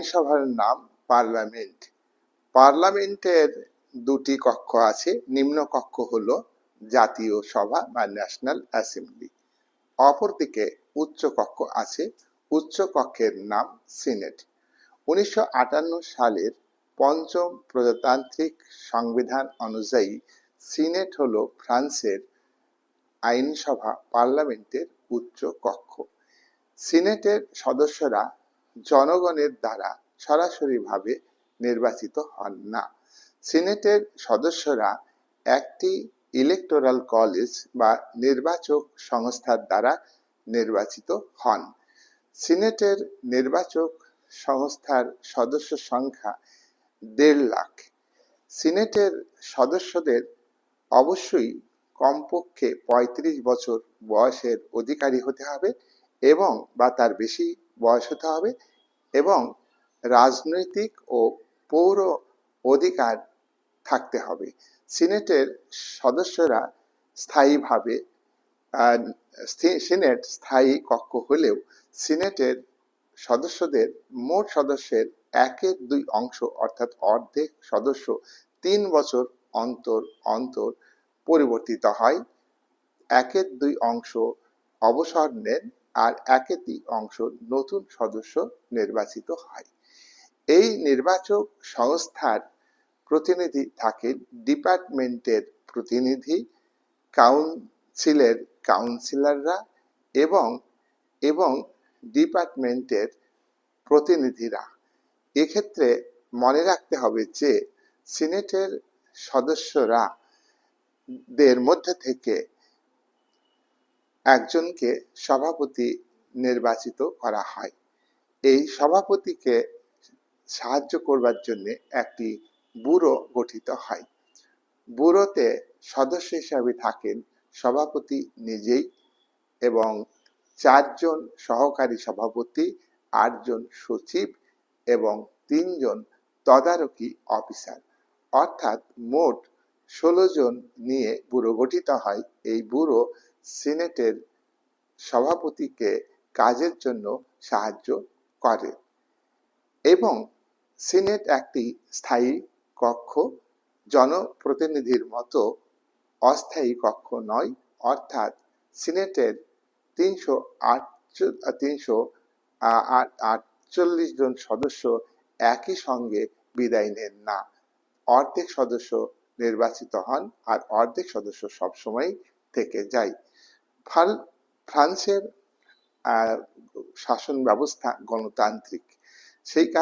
আইনসভার নাম পার্লামেন্ট। পার্লামেন্টের দুটি কক্ষ আছে, নিম্ন কক্ষ হলো জাতীয় সভা বা ন্যাশনাল অ্যাসেম্বলি। অপরদিকে উচ্চ কক্ষ আছে, উচ্চ কক্ষের নাম সিনেট। উনিশশো আটান্ন সালের পঞ্চম প্রজাতান্ত্রিক সংবিধান অনুযায়ী সিনেট হল ফ্রান্সের আইনসভা পার্লামেন্টের উচ্চ কক্ষ। সিনেটের সদস্যরা জনগণের দ্বারা সরাসরিভাবে নির্বাচিত হন না। সিনেটের সদস্যরা একটি ইলেকটোরাল কলেজ বা নির্বাচক সংস্থার দ্বারা নির্বাচিত হন। সিনেটের নির্বাচক সংস্থার সদস্য সংখ্যা দেড় লাখ। সিনেটের সদস্যদের অবশ্যই কমপক্ষে পঁয়ত্রিশ বছর বয়সের অধিকারী হতে হবে এবং বা তার বেশি বয়স হতে হবে এবং রাজনৈতিক ও পৌর অধিকার থাকতে হবে। সিনেটের সদস্যরা স্থায়ীভাবে সিনেট স্থায়ী কক্ষ হলেও সিনেটের সদস্যদের মোট সদস্যের একের দুই অংশ অর্থাৎ অর্ধেক সদস্য তিন বছর অন্তর অন্তর পরিবর্তিত হয়। একের দুই অংশ অবসর নেন আর দুই অংশ নতুন সদস্য নির্বাচিত হয়। এই নির্বাচক সংস্থার প্রতিনিধি থাকেন ডিপার্টমেন্টের প্রতিনিধি, কাউন্সিলের কাউন্সিলররা এবং এবং ডিপার্টমেন্টের প্রতিনিধিরা। এক্ষেত্রে মনে রাখতে হবে যে, সিনেটের সদস্যরা দের মধ্যে থেকে একজনকে সভাপতি নির্বাচিত করা হয়। এই সভাপতিকে সাহায্য করবার জন্য একটি ব্যুরো গঠিত হয়। ব্যুরোতে সদস্য হিসাবে থাকেন সভাপতি নিজেই এবং চারজন সহকারী সভাপতি, আটজন সচিব এবং তিনজন তদারকি অফিসার। অর্থাৎ মোট ষোলো জন নিয়ে ব্যুরো গঠিত হয়। এই ব্যুরো সিনেটের সভাপতিকে কাজের জন্য সাহায্য করে এবং সিনেট একটি স্থায়ী কক্ষ, জনপ্রতিনিধির মতো অস্থায়ী কক্ষ নয়, অর্থাৎ সিনেটের তিনশো তিনশো আটচল্লিশ জন সদস্য একই সঙ্গে বিদায় নেন না। অর্ধেক সদস্য নির্বাচিত হন আর অর্ধেক সদস্য সবসময় থেকে যায়। ফ্রান্সের শাসন ব্যবস্থা গণতান্ত্রিক। সেই কারণে